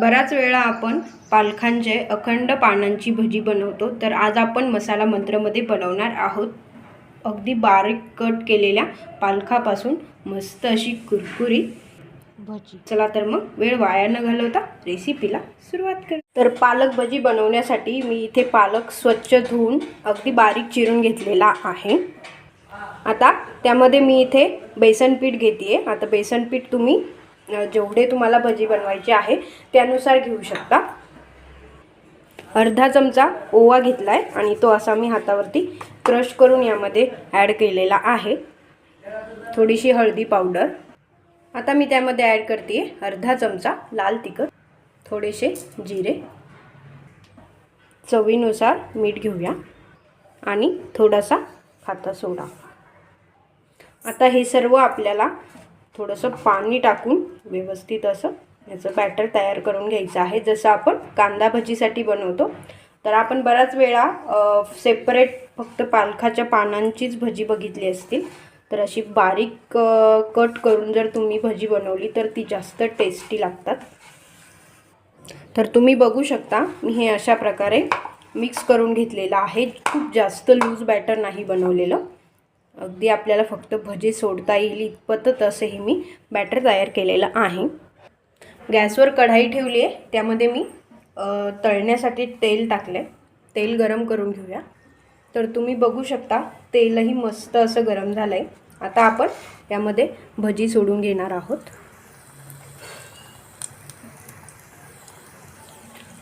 बराच वेळा आपण पालकांचे अखंड पानांची भजी बनवतो तर आज आपण मसाला मंत्रमध्ये बनवणार आहोत. अगदी बारीक कट केलेल्या पालखापासून मस्त अशी कुरकुरी भजी. चला तर मग वेळ वाया न घालवता रेसिपीला सुरुवात कर. तर पालक भजी बनवण्यासाठी मी इथे पालक स्वच्छ धुवून अगदी बारीक चिरून घेतलेला आहे. आता त्यामध्ये मी इथे बेसन पीठ घेते आता बेसन पीठ तुम्ही जेवढे तुम्हाला भजी बनवायचे आहे त्यानुसार घेऊ शकता. अर्धा चमचा ओवा घेतला आहे आणि तो असा मी हातावरती क्रश करून यामध्ये ॲड केलेला आहे. थोडीशी हळदी पावडर. आता मी त्यामध्ये ॲड करते अर्धा चमचा लाल तिखट थोडेसे जिरे. चवीनुसार मीठ घेऊया आणि थोडासा खाता सोडा. आता हे सर्व आपल्याला थोडंसं पाणी टाकून व्यवस्थित असं याचं बॅटर तयार करून घ्यायचं आहे. जसं आपण कांदा भजीसाठी बनवतो तर आपण बऱ्याच वेळा सेपरेट फक्त पालखाच्या पानांचीच भजी बघितली असतील तर अशी बारीक कट करून जर तुम्ही भजी बनवली तर ती जास्त टेस्टी लागतात. तर तुम्ही बघू शकता मी हे अशा प्रकारे मिक्स करून घेतलेलं आहे. खूप जास्त लूज बॅटर नाही बनवलेलं. अगदी आपल्याला फक्त भजी सोडता येईल इतपतच असं हे मी बॅटर तयार केलेलं आहे. गॅसवर कढाई ठेवली आहे. त्यामध्ये मी तळण्यासाठी तेल टाकलं आहे तेल गरम करून घेऊया. तर तुम्ही बघू शकता तेलही मस्त असं गरम झालं आहे आता आपण यामध्ये भजी सोडून घेणार आहोत.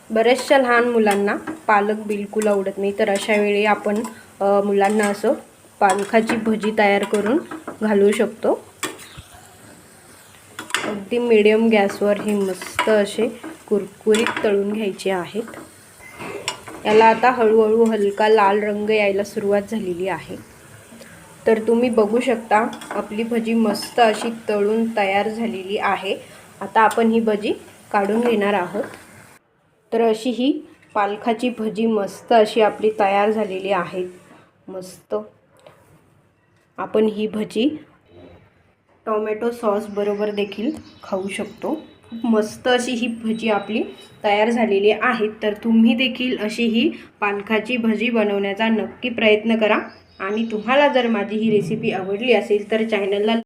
बऱ्याचशा लहान मुलांना पालक बिलकुल आवडत नाही. तर अशा वेळी आपण मुलांना असं पालखाची भजी तयार करून घालू शकतो. अगदी मिडियम गॅसवर हे मस्त असे कुरकुरीत तळून घ्यायचे आहेत. याला आता हळूहळू हलका लाल रंग यायला सुरुवात झालेली आहे. तर तुम्ही बघू शकता आपली भजी मस्त अशी तळून तयार झालेली आहे. आता आपण ही भजी काढून घेणार आहोत. तर अशी ही पालखाची भजी मस्त अशी आपली तयार झालेली आहे. मस्त. आपण ही भजी टोमॅटो सॉस बरोबर देखील खाऊ शकतो. खूप मस्त अशी ही भजी आपली तयार झालेली आहे. तर तुम्ही देखील अशी ही पालखाची भजी बनवण्याचा नक्की प्रयत्न करा. आणि तुम्हाला जर माझी ही रेसिपी आवडली असेल तर चॅनलला